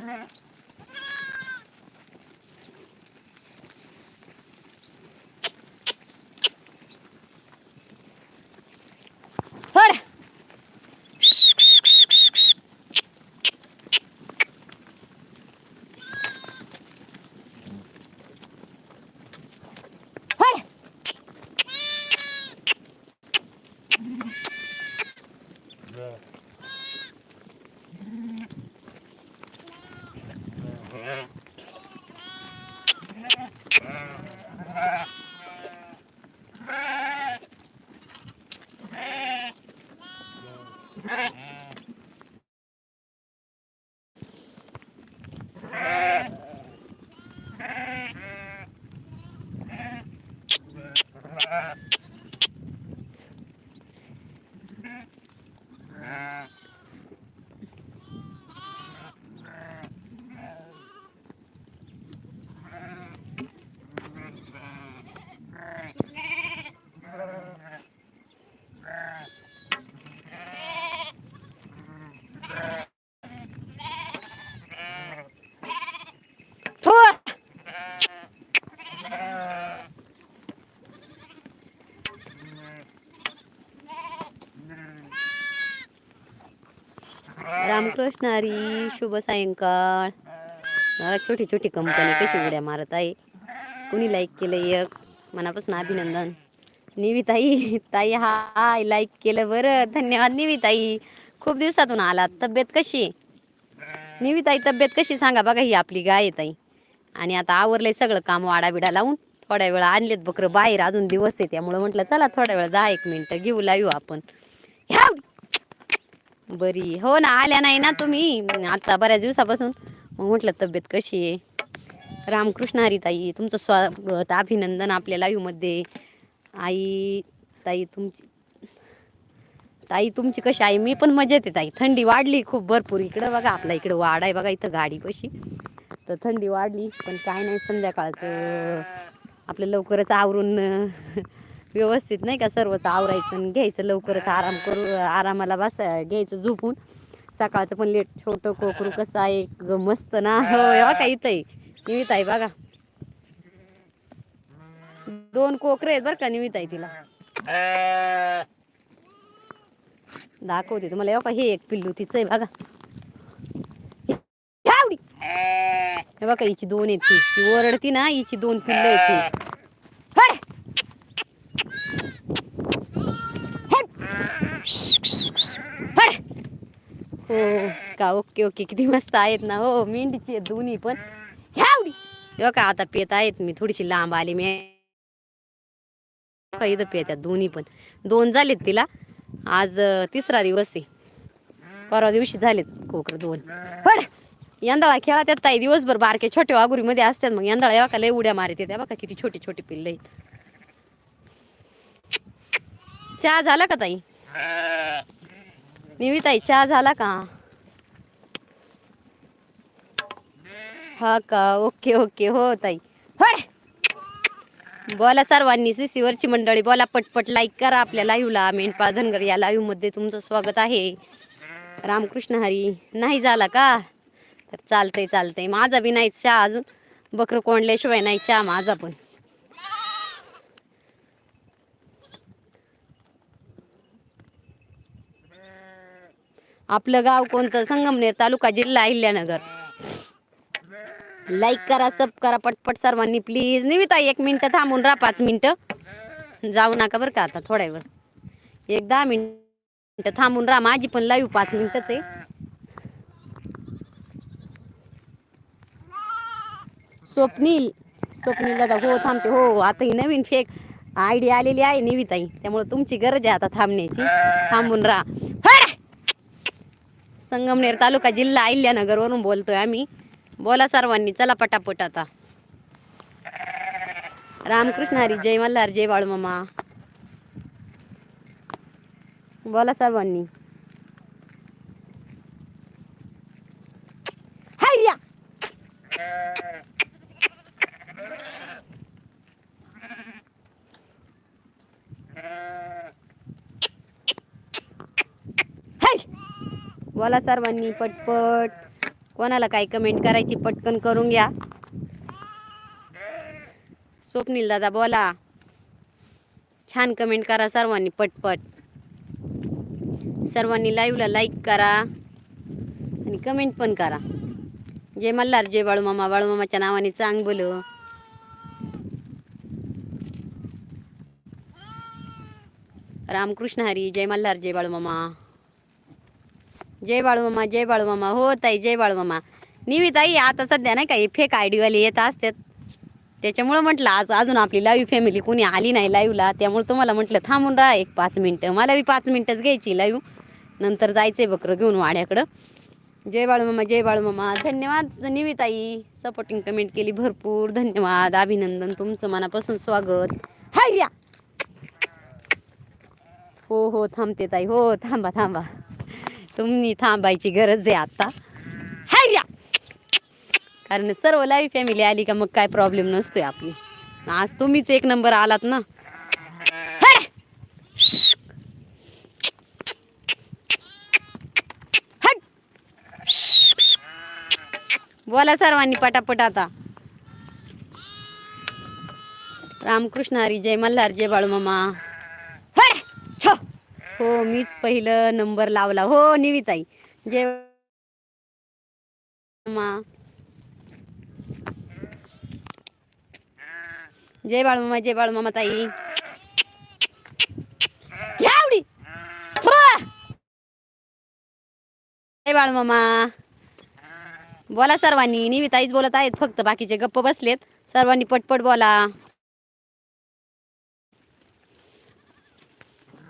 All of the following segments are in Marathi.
Mm-hmm. Yeah. रामकृष्ण हरी शुभ सायंकाळ. मला छोटी छोटी कंपनी कशी उड्या मारत आहे. कुणी लाईक केलं एक? मनापासून अभिनंदन. निविताई ताई हाय लाईक केलं बरं. धन्यवाद निविताई. खूप दिवसातून आलात. तब्येत कशी? आहे निविताई तब्येत कशी? सांगा बघा ही आपली गाय आहे ताई. आणि आता आवरलंय सगळं काम वाडाबिडा लावून. थोड्या वेळा आणलेत बकरं. बाहेर अजून दिवस आहे त्यामुळं म्हटलं चला थोड्या वेळ दहा एक मिनिटं घेऊ लावू आपण. ह्या बरी. हो ना आल्या नाही ना तुम्ही. आता बऱ्याच दिवसापासून मग म्हटलं तब्येत कशी आहे? रामकृष्ण हरिताई तुमचं स्वागत अभिनंदन आपल्या लाईव्हमध्ये आई ताई तुमची ताई तुमची कशी आहे? मी पण मजेत आहे ताई. थंडी वाढली खूप भरपूर. इकडं बघा आपला इकडं वाढ आहे बघा इथं गाडी कशी. तर थंडी वाढली पण काय नाही संध्याकाळचं. आपलं लवकरच आवरून व्यवस्थित नाही का सर्वच आवरायचं आणि घ्यायचं लवकरच. आराम करू आरामाला बस घ्यायचं झोपून. सकाळचं पण लेट छोटं कोकरू कसं आहे? ग मस्त ना. हो बघा इथं आहे? आहे बघा. दोन कोकरे आहेत बरं का निमित आहे तिला. दाखवते तुम्हाला. हो हे एक पिल्लू तिचं आहे बघा. हे बघा हिची दोन आहेत ती. ती ओरडती ना हिची दोन पिल्ल आहेत ती हट! हट! हट! हो का? ओके ओके किती मस्त आहेत ना हो. मेंढीची आहेत दोन्ही पण. ह्यावडी! का आता पेत आहेत मी थोडीशी लांब आली मी. इथं पेत्यात दोन्ही पण. दोन झालेत तिला. आज तिसरा दिवस आहे. परवा दिवशी झालेत कोकर दोन. हड यंदाळा खेळा त्यात ताई दिवसभर बारके छोटे वाघुरीमध्ये असतात. मग यंदाळा या का लय उड्या मारते त्या बघा किती छोटी छोटी पिल्ल आहेत. चहा झाला का ताई? निवी ताई चहा झाला का? हा का? Okay okay. हो ताई. बोला सर्वांनी सीसीवरची मंडळी बोला पटपट लाईक करा आपल्या लाईव्हला मेंढपाळ धनगर या लाईव्हमध्ये तुमचं स्वागत आहे. रामकृष्ण हरी नाही झाला का? तर चालतंय चालतंय. माझा बी नाही चहा अजून. बकरं कोंडल्याशिवाय नाही चहा माझा पण. आपलं गाव कोणतं? संगमनेर तालुका जिल्हा अहिल्यानगर. लाईक करा सब करा पटपट सर्वांनी प्लीज निविता एक मिनटं थांबून राहा पाच मिनटं. जाऊ नका बरं का आता थोड्या वेळ एक दहा मिनटं थांबून राहा. माझी पण लाईव्ह पाच मिनिटच आहे. स्वप्नील स्वप्नील दादा हो थांबते. हो आता ही नवीन फेक आयडिया आलेली आहे निविताई. त्यामुळे तुमची गरज आहे आता थांबण्याची. थांबून राहा. संगमनेर तालुका जिल्हा अहिल्यानगरवरून बोलतोय आम्ही. बोला सर्वांनी चला पटापट आता. रामकृष्ण हरी जय मल्हार जय बाळूमामा. बोला सर्वांनी. हाय्या हाय बोला सर्वांनी पटपट. कोणाला काय कमेंट करायची पटकन करून घ्या. स्वप्नील दादा बोला. छान कमेंट करा सर्वांनी पटपट. सर्वांनी लाईव्हला लाईक करा आणि कमेंट पण करा. जय मल्हार जय बाळूमामा बाळूमामाच्या नावाने चांग बोल. रामकृष्ण हरी जय मल्हार जय बाळूमामा जय बाळूमामा जय बाळूमामा हो ताई जय बाळूमामा निवी ताई आता सध्या नाही काही फेक आय डीवाले येत असतात. त्याच्यामुळं म्हटलं आज अजून आपली लाईव्ह फॅमिली कोणी आली नाही लाईव्हला त्यामुळे तुम्हाला म्हटलं थांबून राहा एक पाच मिनटं. मला बी पाच मिनटंच घ्यायची लाईव्ह नंतर जायचंय बकरं घेऊन वाड्याकडं. जय बाळूमामा जय बाळूमामा धन्यवाद निविताई सपोर्टिंग कमेंट केली भरपूर. धन्यवाद अभिनंदन तुमचं मनापासून स्वागत. हाय या हो हो थांबते ताई. हो थांबा थांबा. तुम्ही थांबायची गरज आहे आता. हाय या कारण सर्व लाईव्ह फॅमिली आली का मग काय प्रॉब्लेम नसतोय आपली. आज तुम्हीच एक नंबर आलात ना. बोला सर्वांनी पटापट आता. रामकृष्ण हरी जय मल्हार जय बाळूमामा. मामा हो मीच पहिलं नंबर लावला. हो निविताई. जय मामा जय बाळमामा जय बाळमामा ताई. यावडी जय बाळमामा. बोला सर्वांनी निविताईच बोलत आहेत फक्त बाकीचे गप्प बसलेत. सर्वांनी पटपट बोला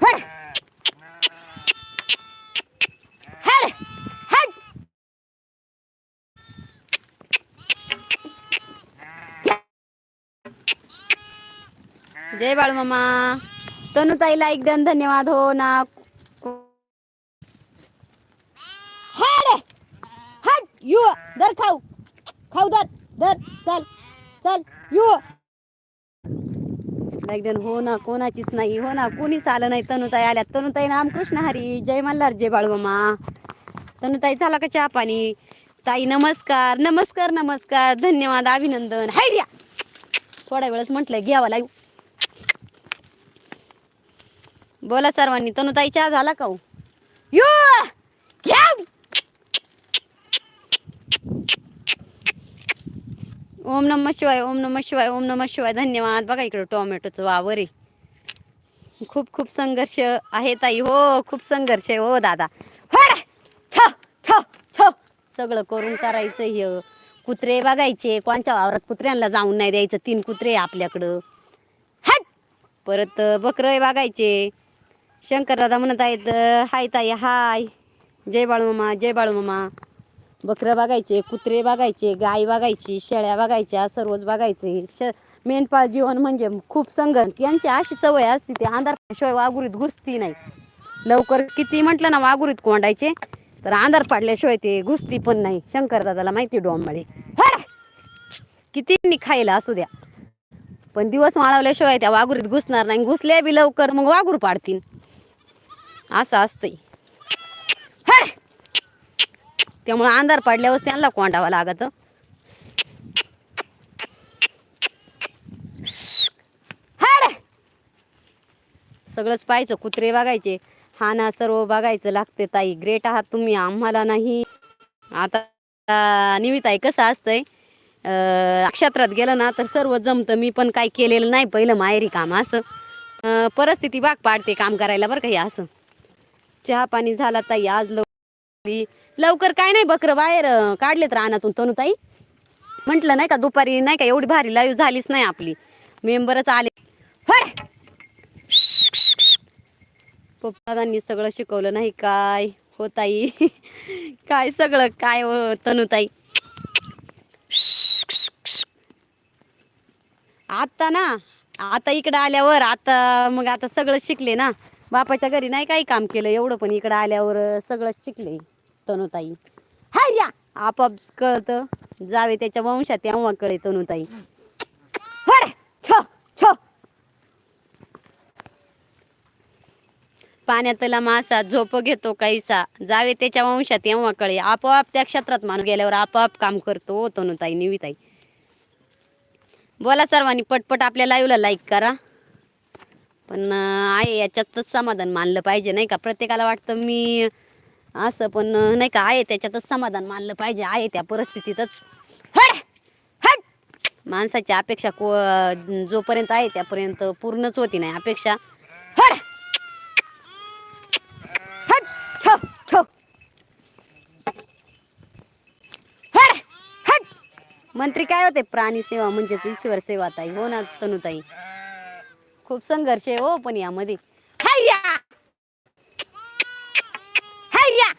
हट! हट! हट! जय बाळूमामा तनुताई लाईक डन धन्यवाद. हो ना. हट यू दर खाऊ. खाऊ दर दर चल चल यू. डन हो ना कोणाचीच नाही. हो ना कोणीच आलं नाही. तनुताई आल्या. तनुताई रामकृष्ण हरी जय मल्हार जय बाळूमामा तनुताई झाला का चहा पाणी? ताई नमस्कार. नमस्कार नमस्कार. धन्यवाद अभिनंदन. हाय द्या थोड्या वेळच म्हटलं घ्यावा लाईव्ह बोला सर्वांनी. तनुताई चहा झाला का हो? यो! घ्या! ओम नम शिवाय ओम नम शिवाय ओम नम शिवाय. धन्यवाद. बघा इकडं टोमॅटोचं वावर आहे. खूप खूप संघर्ष आहे ताई. हो खूप संघर्ष आहे. हो दादा. छ छ छ. सगळं करून करायचं हे. कुत्रे बघायचे. कोणच्या वावरात कुत्र्यांना जाऊन नाही द्यायचं. तीन कुत्रे आहे आपल्याकडं. हट! परत बकरं बघायचे. शंकर दादा म्हणत आहेत हाय ताई हाय. जय बाळूमामा जय बाळूमामा बकरं बघायचे कुत्रे बघायचे गाय बघायची शेळ्या बघायच्या सर्वच बघायचे श मेंढपाळ जीवन म्हणजे खूप संघर्ष यांची अशी सवय असते ते अंधार वाघुरीत घुसती नाही. लवकर किती म्हटलं ना वाघुरीत कोंडायचे तर अंधार पाडल्याशिवाय ते घुसती पण नाही. शंकर दादाला माहिती डोंबाळे. किती खायला असू द्या. पण दिवस माळवल्याशिवाय त्या वाघुरीत घुसणार नाही. घुसल्या बी लवकर मग वाघूर पाडतील असं असतंय. हट! त्यामुळे अंधार पडल्यावर त्यांना कोंडावं लागत. सगळंच पाहायचं कुत्रे बघायचे. हा ना सर्व बघायचं लागते ताई. ग्रेट आहात तुम्ही आम्हाला नाही. आता निविताई कसं असतंय? अं, नक्षत्रात गेलं ना तर सर्व जमतं. मी पण काही केलेलं नाही पहिलं माहेरी काम असं. परिस्थिती भाग पाडते काम करायला बरं का हे असं. चहा पाणी झाला ताई आज लवकर लवकर काय नाही बकरं बाहेर काढलेत रानातून तनुताई. म्हटलं नाही का दुपारी नाही का एवढी भारी लाईव्ह झालीच नाही आपली. मेंबरच आले पप्पादांनी सगळं शिकवलं नाही काय हो ताई. काय सगळं काय हो तनुताई. आता ना आता इकडं आल्यावर आता मग आता सगळं शिकले ना. बापाच्या घरी नाही काही काम केलं एवढं पण इकडं आल्यावर सगळं शिकले तनुताई. हाय या आपाप कळतं. जावे त्याच्या वंशात तेव्हा कळे तनुताई. हो पाण्यातला मासा झोप घेतो काहीसा. जावे त्याच्या वंशात तेव्हा कळे आपोआप त्या क्षेत्रात माणूस गेल्यावर आपोआप काम करतो हो तनुताई निविताई. बोला सर्वांनी पटपट आपल्या लाईव्हला लाईक करा. पण आहे याच्यातच समाधान मानलं पाहिजे नाही का प्रत्येकाला वाटतं मी असं पण नाही का आहे त्याच्यातच समाधान मानलं पाहिजे आहे त्या परिस्थितीतच हट! हट! माणसाची अपेक्षा को जोपर्यंत आहे त्यापर्यंत पूर्णच होती नाही अपेक्षा हट! हट! हट! हट! मंत्री काय होते प्राणी सेवा म्हणजेच ईश्वर सेवा ताई हो ना तनुताई खूप संघर्ष आहे हो पण यामध्ये. हाय्या! हाय्या!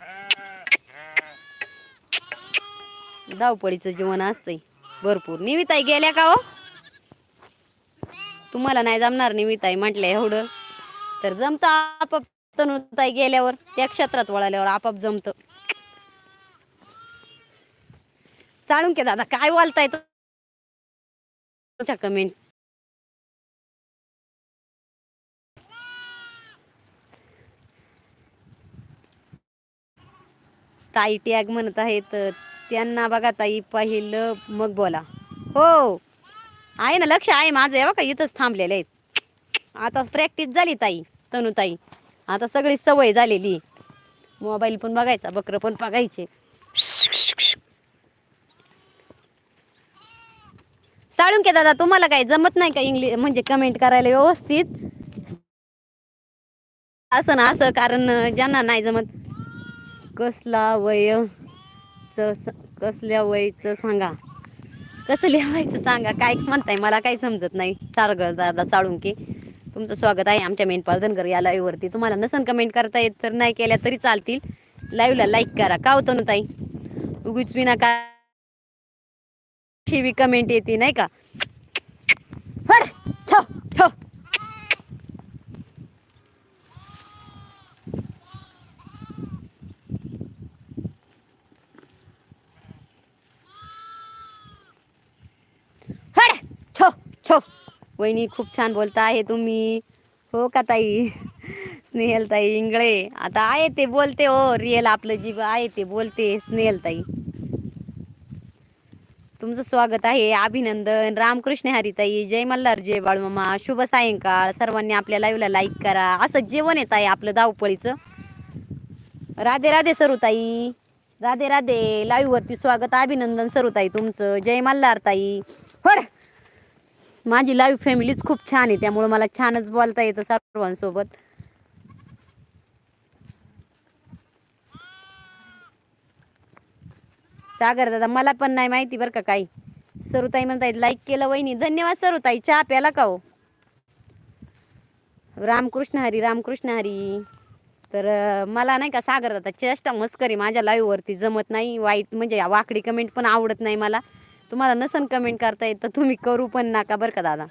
धावपळीचं जीवन असतंय. भरपूर. निविताई गेल्या का हो? तुम्हाला नाही जमणार निविताई म्हटलं एवढं. तर जमतं आपाप तनुताई गेल्यावर त्या क्षेत्रात वळाल्यावर आपाप जमतं. चालून के दादा काय वालताय तुमच्या कमेंट ताई टॅग म्हणत आहेत त्यांना बघा ताई पाहिलं मग बोला. हो. आहे ना लक्ष आहे माझं. आहे बघा इथंच थांबलेले आहेत. आता प्रॅक्टिस झाली ताई तनु ताई. आता सगळी सवय झालेली. मोबाईल पण बघायचा बकरं पण बघायचे. साळून के दादा तुम्हाला काय जमत नाही का इंग्लिश म्हणजे कमेंट करायला व्यवस्थित? असं ना असं कारण ज्यांना नाही जमत. कसला वय? कसल्या वयचं सांगा. कसं लिहायचं सांगा? काय म्हणताय? मला काही समजत नाही. सारगळ दादा चाळून की तुमचं स्वागत आहे आमच्या मेनपाल धनगर या लाईव्हवरती तुम्हाला नसन कमेंट करता येत तर नाही केल्या तरी चालतील. लाईव्हला लाईक करा. का होतं ना ताई? उगीच विना का शिवी कमेंट येते नाही का हट! ठो, ठो. हट! छो. वहिनी खूप छान बोलता आहे तुम्ही. हो का ताई? स्नेहल ताई इंगळे. आता आहे ते बोलते हो. रिअल आपलं जीव आहे ते बोलते स्नेहल ताई. तुमचं स्वागत आहे. अभिनंदन. रामकृष्ण हरिताई जय मल्हार जय बाळमामा. शुभ सायंकाळ. सर्वांनी आपल्या लाईव्हला लाईक करा. असं जेवण येत आहे आपलं धावपळीचं. राधे राधे सरुताई राधे राधे. लाईव्हवरती स्वागत अभिनंदन सरुताई तुमचं. जय मल्हार ताई. होड. माझी लाईव्ह फॅमिलीच खूप छान आहे त्यामुळे मला छानच बोलता येतं सर्वांसोबत. सागर दादा मला पण नाही माहिती बरं का काही. सरुताई म्हणताय लाईक केलं वहिनी. धन्यवाद सरुताई चहा प्याला का हो? रामकृष्ण हरी रामकृष्ण हरी. तर मला नाही का सागर दादा चेष्टा मस्करी माझ्या लाईव्हवरती वरती जमत नाही वाईट म्हणजे वाकडी कमेंट पण आवडत नाही मला. तुम्हाला नसन कमेंट करता येत तर तुम्ही करू पण नका बरं का दादा.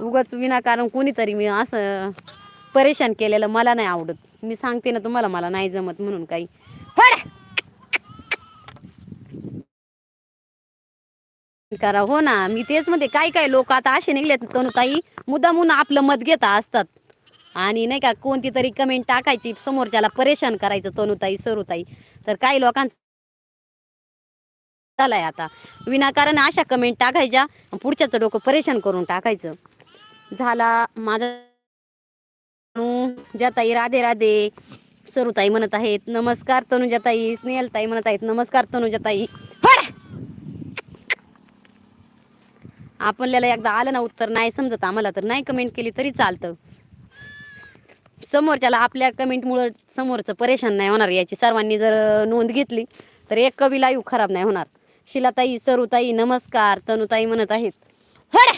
उगाच विनाकारण कोणीतरी मी असं परेशान केलेलं मला नाही आवडत. मी सांगते ना तुम्हाला मला नाही जमत म्हणून काही. करा हो ना मी तेच म्हणते काही काही लोक आता असे निघलेत काही मुद्दामून आपलं मत घेता असतात. आणि नाही का कोणती तरी कमेंट टाकायची समोरच्याला परेशान करायचं तनुताई सरुताई. तर काही लोकांचं झालाय आता. विनाकारण अशा कमेंट टाकायच्या पुढच्याचं डोकं परेशान करून टाकायचं. झाला माझा जताई राधे राधे. सरुताई म्हणत आहेत नमस्कार तनुजाताई स्नेहलताई म्हणत आहेत नमस्कार तनुजाताई आपल्याला एकदा आलं ना उत्तर नाही समजत आम्हाला तर नाही कमेंट केली तरी चालतं. समोरच्याला आपल्या कमेंटमुळं समोरचं परेशान नाही होणार याची. सर्वांनी जर नोंद घेतली तर एक कवी लाईव्ह खराब नाही होणार. शिलाताई सरुताई नमस्कार. तनुताई म्हणत आहेत. हट!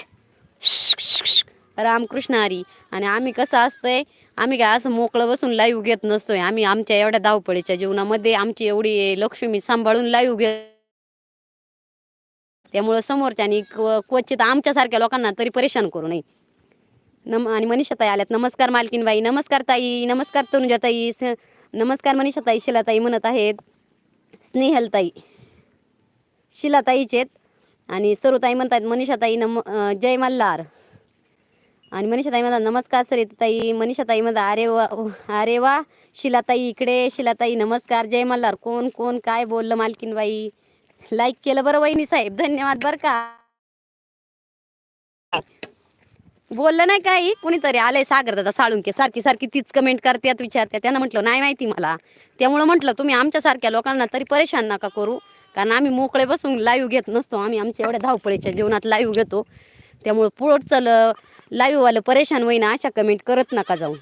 रामकृष्ण हरी. आणि आम्ही कसं असतंय? आम्ही काय असं मोकळं बसून लाईव्ह घेत नसतोय. आम्ही आमच्या एवढ्या धावपळीच्या जीवनामध्ये आमची एवढी लक्ष्मी सांभाळून लाईव्ह घेत त्यामुळं समोरच्यानी क्व- क्वचित आमच्यासारख्या लोकांना तरी परेशान करू नये. नम आणि मनीषाताई आल्यात. नमस्कार मालकीनबाई. नमस्कार ताई. नमस्कार तनुजाताई. नमस्कार नमस्कार मनीषाताई. शिलाताई म्हणत आहेत. स्नेहलताई. शिलाताईचे आहेत. आणि सरुताई म्हणतात मनीषाताई नम जय मल्हार. आणि मनीषाताई म्हणतात नमस्कार सर ताई मनीषाताई म्हणतात अरे वा अरे वा शिलाताई इकडे शिलाताई नमस्कार जय मल्हार. कोण कोण काय बोललं मालकीनबाई? लाईक केलं बरं वहिनी साहेब. धन्यवाद बरं का. बोललं नाही काही. कुणीतरी आलंय सागर दादा साळुंके. सारखी सारखी तीच कमेंट करतात विचारतात. त्यांना म्हटलं नाही माहिती मला. त्यामुळं म्हटलं तुम्ही आमच्यासारख्या लोकांना तरी परेशान नका करू. कारण आम्ही मोकळे बसून लाईव्ह घेत नसतो. आम्ही आमच्या एवढ्या धावपळीच्या जीवनात लाईव्ह घेतो. त्यामुळं पुढचं लाईव्हवालं परेशान होईना अशा कमेंट करत नका जाऊ.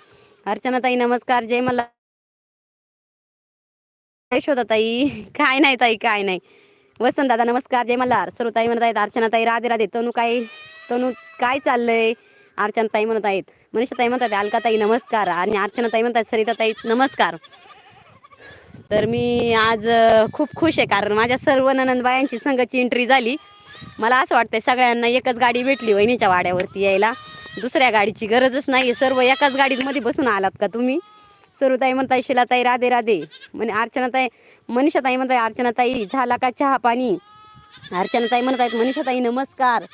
अर्चनाताई नमस्कार. जय मला यशोदाताई. काय नाही ताई काय नाही. वसंत दादा नमस्कार. जय मल्हार. सर्व ताई म्हणत आहेत अर्चनाताई राधे राधे. तनू काय तनू काय चाललंय? अर्चना ताई म्हणत आहेत मनीषा ताई म्हणतात अलकाताई नमस्कार. आणि अर्चना ताई म्हणतात सरिताताई नमस्कार. तर मी आज खूप खुश आहे. कारण माझ्या सर्व ननंदबायांची संघाची एंट्री झाली. मला असं वाटतंय सगळ्यांना एकच गाडी भेटली वहिनीच्या वाड्यावरती यायला. दुसऱ्या गाडीची गरजच नाही सर्व एकाच गाडीमध्ये बसून आलात का तुम्ही? सरुताई म्हणताय शिलाताई राधे राधे. म्हणे अर्चनाताई मनीषाताई म्हणताय अर्चनाताई झाला का चहा पाणी? अर्चनाताई म्हणत आहेत मनीषाताई नमस्कार.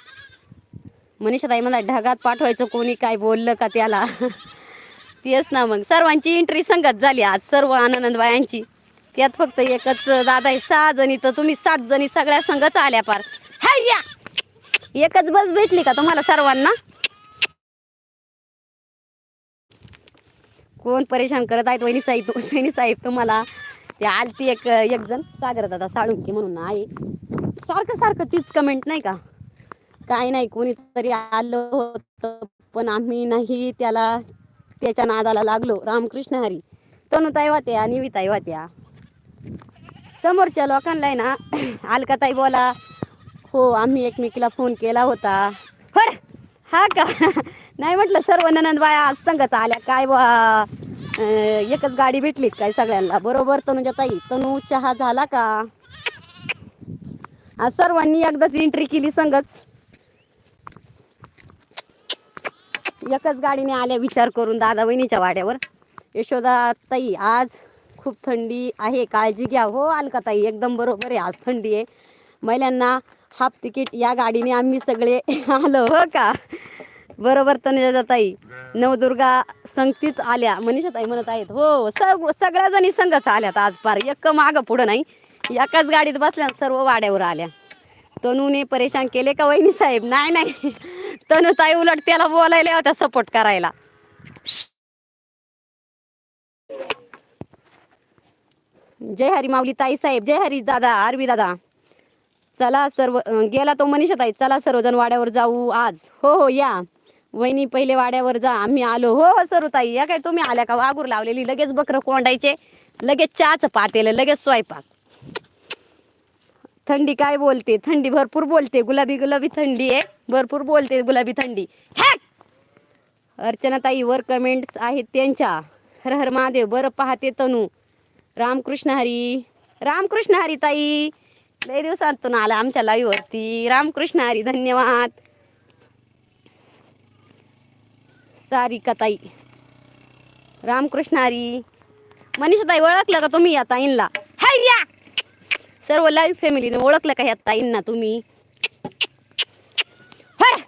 मनीषाताई म्हणतात ढगात पाठवायचं कोणी काय बोललं का त्याला? तेच ना मग. सर्वांची एंट्री संगत झाली आज सर्व आनंदबायांची त्यात फक्त एकच दादा आहे सहा जणी तर तुम्ही सात जणी सगळ्या संघच आल्या पार. हाय या! एकच बस भेटली का तुम्हाला सर्वांना? कोण परेशान करत आहेत वहिनी साहेब वहिनी साहेब तुम्हाला? ते आलती एक एक जण. सागर दादा साळुंकी म्हणून आहे. सारखं सारखं तीच कमेंट नाही का? काय नाही कोणीतरी आलं होतं पण आम्ही नाही त्याला त्याच्या नादाला लागलो. रामकृष्ण हरी. तनुताई वात्या निविताई वात्या. समोरच्या लोकांना आहे ना अलकाताई बोला. हो आम्ही एकमेकीला फोन केला होता. हड हा का? नाही म्हटलं सर्व ननंद बाया आज आल्या. काय बा एकच गाडी भेटली काय सगळ्यांना? बरोबर तनुजा ताई? तनू चहा झाला का? आज सर्वांनी एकदाच एंट्री केली संगच एकच गाडीने आल्या विचार करून दादा वहिनीच्या वाड्यावर. यशोदा ताई आज खूप थंडी आहे काळजी घ्या. हो अलका ताई एकदम बरोबर आहे. आज थंडी आहे. महिलांना हाफ तिकीट या गाडीने आम्ही सगळे आलो हो का? बरोबर तनुजा ताई नवदुर्गा संगतीच आल्या. मनीषाताई म्हणत आहेत हो सर्व सगळ्या जणी संघच आल्यात आज पार. एक मागं पुढं नाही. एकाच गाडीत बसल्या सर्व वाड्यावर आल्या. तनूने परेशान केले का वहिनी साहेब? नाही नाही. तनू ताई उलट त्याला बोलायला होत्या सपोर्ट करायला. जय हरी माऊली ताई साहेब जय हरी दादा आरवी दादा. चला सर्व गेला तो मनीषा ताई चला सर्वजण वाड्यावर जाऊ आज. हो हो या. वहिनी पहिले वाड्यावर जा आम्ही आलो. हो हो सरू ताई या काय तुम्ही आल्या का? वागूर लावलेली लगेच बकरं कोंडायचे लगेच चहाचं पातेलं लगेच स्वयंपाक. थंडी काय बोलते? थंडी भरपूर बोलते गुलाबी गुलाबी थंडी आहे. भरपूर बोलते गुलाबी थंडी. हॅक अर्चनाताई वर कमेंट्स आहेत त्यांच्या. हर हर महादेव बरं पाहते तनू. रामकृष्ण हरी रामकृष्ण हरी ताई. लय दिवसांतून आला आमच्या लाईव्ह वरती. रामकृष्ण हरी धन्यवाद. सारिका ताई. रामकृष्ण हरी. मनीषा ताई ओळखलं का तुम्ही या ताईंना हाय या सर्व लाईव्ह फॅमिलीने ओळखलं का ह्या ताईंना तुम्ही? हर!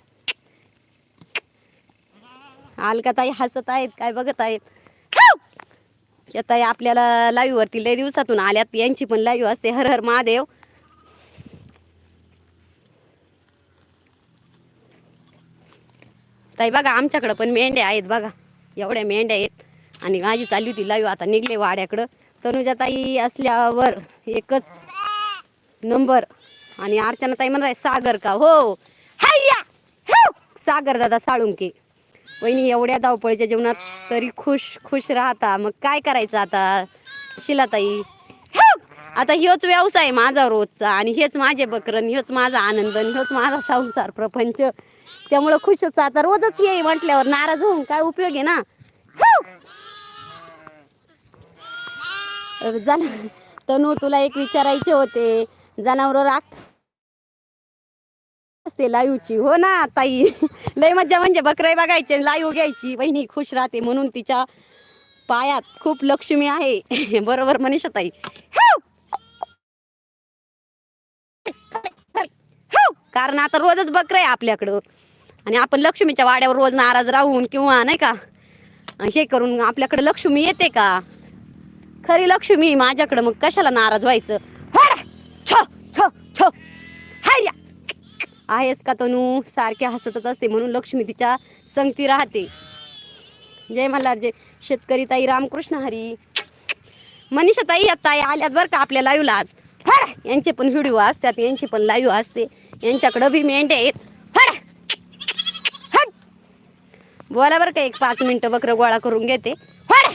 अलका ताई हसत आहेत काय बघत आहेत? या ताई आपल्याला लाईव्ह वरती लय दिवसातून आल्यात. यांची पण लाईव्ह असते. हर हर महादेव. ताई बघा आमच्याकडं पण मेंढ्या आहेत बघा. एवढ्या मेंढ्या आहेत. आणि माझी चालली होती लाईव्ह आता निघले वाड्याकडं. तनुजा ताई असल्यावर एकच नंबर आणि अर्चना ताई म्हणताय सागर का? हो. हाय या! हो! सागर दादा साळुंके. वहिनी एवढ्या धावपळीच्या जीवनात तरी खुश खुश राहता. मग काय करायचं आता? शिलाताई. आता ह्योच व्यवसाय माझा रोजचा आणि हेच माझे बकरण ह्योच माझा आनंद आणि ह्योच माझा संसार प्रपंच. त्यामुळं खुशच आता रोजच ये म्हटल्यावर नाराज होऊन काय उपयोग आहे ना? तनु जन तनू तुला एक विचारायचे होते. जनावर राख असते लाईवची. हो ना ताई. लय मज्जा म्हणजे बकरे बघायचे लाईव्ह घ्यायची. बहिणी खुश राहते म्हणून तिच्या पायात खूप लक्ष्मी आहे. बरोबर मनीषा ताई कारण आता रोजच बकर आहे आपल्याकडं. आणि आपण लक्ष्मीच्या वाड्यावर रोज नाराज राहून किंवा नाही का हे करून आपल्याकडे लक्ष्मी येते का? खरी लक्ष्मी माझ्याकडं मग कशाला नाराज व्हायचं? छ! छ! छ! आहेस का तनू? सारखे हसतच असते म्हणून लक्ष्मी तिच्या संगती राहते. जय मल्हार जय शेतकरी ताई रामकृष्ण हरी. मनीषा ताई या ताई आल्यात बरं का आपल्या लाईव्हला आज. हर! यांचे पण व्हिडिओ असतात यांची पण लाईव्ह असते. यांच्याकडं बी मेंढ्या आहेत. हर! हट! बोला बरं का एक पाच मिनटं बकरं गोळा करून घेते. हर!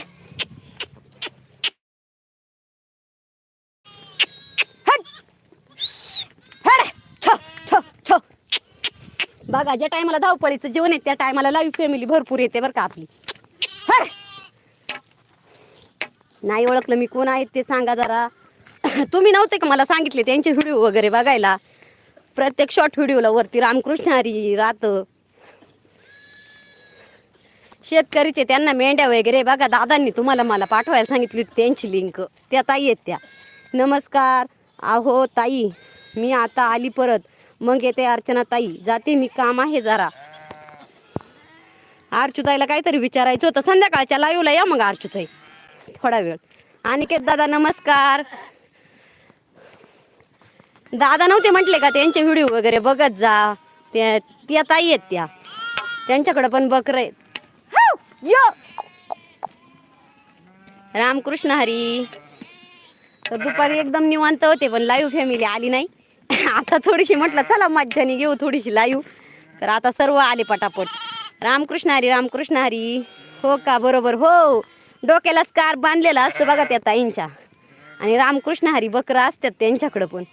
हट! हड! छ, छ, छ. बघा ज्या टायमाला धावपळीचं जेवण आहे त्या टायमाला लाईव्ह फॅमिली भरपूर येते बरं का आपली. नाही ओळखलं मी कोण आहेत ते सांगा जरा. तुम्ही नव्हते का मला सांगितले त्यांचे व्हिडिओ वगैरे बघायला? प्रत्येक शॉर्ट व्हिडिओला वरती रामकृष्ण हरी राहतं. शेतकरीचे त्यांना मेंढ्या वगैरे बघा दादांनी तुम्हाला मला पाठवायला सांगितली होती त्यांची लिंक त्या ताई आहेत त्या. नमस्कार. अहो ताई मी आता आली परत. मग येते अर्चना ताई. जाते मी काम आहे जरा. आरचुताईला काहीतरी विचारायचं होतं. संध्याकाळच्या लाईव्हला या मग आरचुताई. थोडा वेळ. अनिकेत दादा नमस्कार. दादा नव्हते म्हटले का त्यांचे व्हिडिओ वगैरे बघत जा. त्या त्या ताई आहेत त्या. त्यांच्याकडे पण बकर आहेत. रामकृष्ण हरी. तर दुपारी एकदम निवांत होते पण लाईव्ह फॅमिली आली नाही. आता थोडीशी म्हटलं चला मज्जानी घेऊ थोडीशी लाईव तर आता सर्व आले पटापट. रामकृष्ण हरी रामकृष्ण हरी. हो का? बरोबर. हो. डोक्याला स्कार्फ बांधलेला असतो बघा त्या ताईंच्या. आणि रामकृष्ण हरी बकरं असतात त्यांच्याकडं पण.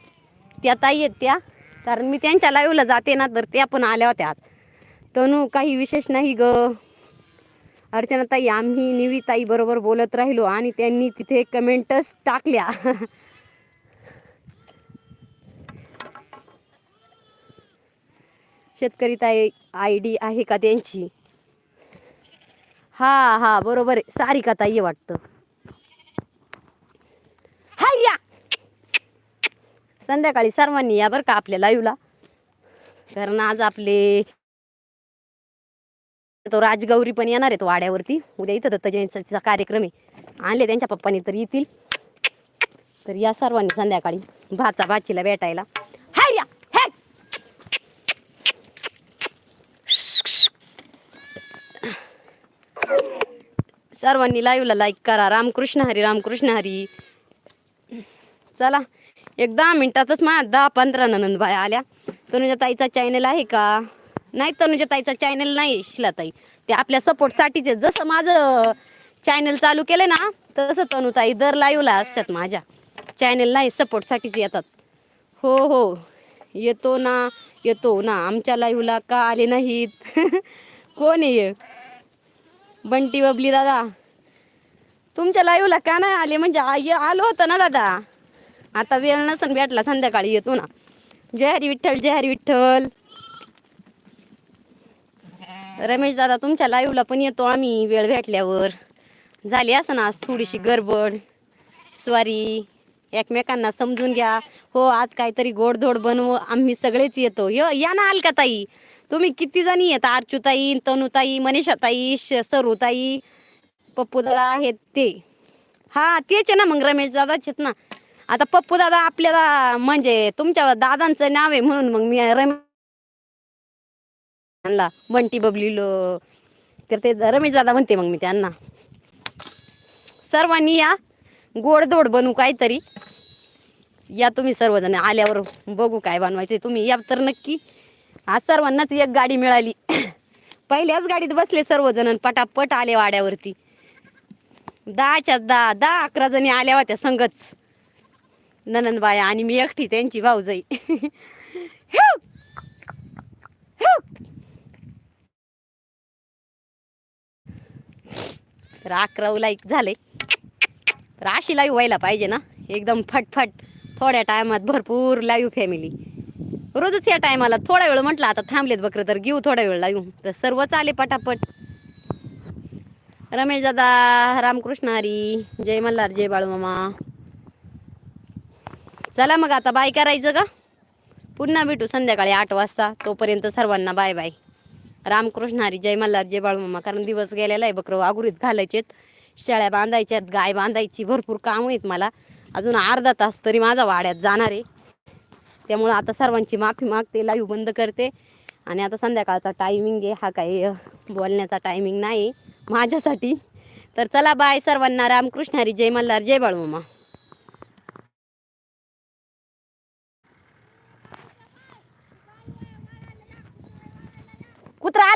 त्या ताई आहेत त्या. कारण मी त्यांच्या लाईव्हला जाते ना तर त्या पण आल्या होत्या आज. तनू काही विशेष नाही ग. अर्चना ताई आम्ही निवी ताई बरोबर बोलत राहिलो आणि त्यांनी तिथे कमेंटच टाकल्या. शेतकरी ताई आय डी आहे का त्यांची? हा हा बरोबर आहे. सारिका ताई वाटतं? हाय या! संध्याकाळी सर्वांनी या बरं का आपल्या लाईव्हला कारण आज आपले तो राजगौरी पण येणार आहेत वाड्यावरती. उद्या इथं दत्त जयंतीचा कार्यक्रम आहे. आणले त्यांच्या पप्पानी तर येतील. तर या सर्वांनी संध्याकाळी भाचा भाचीला भेटायला हाय या हाय सर्वांनी लाईव्हला लाईक करा. रामकृष्ण हरी रामकृष्ण हरी. चला एक दहा मिनिटातच मा दहा पंधरा ननंद बाया आल्या. तनुजा ताईचा चॅनल आहे का? नाही तनुजा ताईचा चॅनल नाही शिलाताई ते आपल्या सपोर्टसाठीच आहे जसं माझं चॅनल चालू केलं ना तसं तनुताई दर लाईव्हला असतात माझ्या. चॅनल नाही सपोर्टसाठीच येतात. हो हो. येतो ना येतो ना. आमच्या लाईव्हला का आले नाहीत? कोण आहे बंटी बबली दादा तुमच्या लाईव्हला का नाही आले? म्हणजे ये- आलो होतं ना दादा. आता वेळ नसन भेटला संध्याकाळी येतो ना. जय हरी विठ्ठल जय हरी विठ्ठल. रमेश दादा तुमच्या लाईव्हला पण येतो आम्ही वेळ भेटल्यावर. झाली असं ना आज थोडीशी गडबड स्वारी एकमेकांना समजून घ्या. हो आज काहीतरी गोडधोड बनवू आम्ही सगळेच येतो. य या ना का ताई. तुम्ही किती जणी येत अर्चुताई तनुताई मनीषाताई श सरुताई पप्पू दादा आहेत ते. हा तेच आहे ना मग रमेश दादाच आहेत ना. आता पप्पू दादा आपल्याला म्हणजे तुमच्या दादांचं नाव आहे म्हणून मग मी रमेश बंटी बबलीलो. तर ते रमेश दादा म्हणते मग मी त्यांना. सर्वांनी या. गोडधोड बनू काहीतरी. या तुम्ही सर्वजण. आल्यावर बघू काय बनवायचे तुम्ही या तर नक्की. आज सर्वांनाच एक गाडी मिळाली. पहिल्याच गाडीत बसले सर्वजण पटापट आले वाड्यावरती. दहाच्या दहा दहा अकरा जणी आल्या होत्या संगच. ननंदबाया आणि मी एकटी त्यांची भाऊजाई. ह्यू! ह्यू! तर अकरा लाईक झाले. तर अशी लाईव्ह व्हायला पाहिजे ना. एकदम फटफट. थोड्या टायमात भरपूर लाईव्ह फॅमिली रोजच या टायमाला थोडा वेळ म्हटलं आता थांबलेत बकरं तर घेऊ थोडा वेळ लागू तर सर्वच आले पटापट. रमेश दादा रामकृष्ण हरी जय मल्हार जय बाळूमामा. चला मग आता बाय करायचं का? पुन्हा भेटू संध्याकाळी आठ वाजता तोपर्यंत सर्वांना बाय बाय. रामकृष्ण हरी जय मल्हार जय बाळूमामा कारण दिवस गेलेला आहे बकरं आगुरीत घालायचेत. शेळ्या बांधायच्यात गाय बांधायची भरपूर काम आहेत मला. अजून अर्धा तास तरी माझा वाड्यात जाणार आहे. त्यामुळं आता सर्वांची माफी मागते लाईव्ह बंद करते. आणि आता संध्याकाळचा टायमिंग आहे हा काही बोलण्याचा टायमिंग नाही माझ्यासाठी. तर चला बाय सर्वांना. रामकृष्ण हरी जय मल्हार जय बाळूमा कुत्रा आला.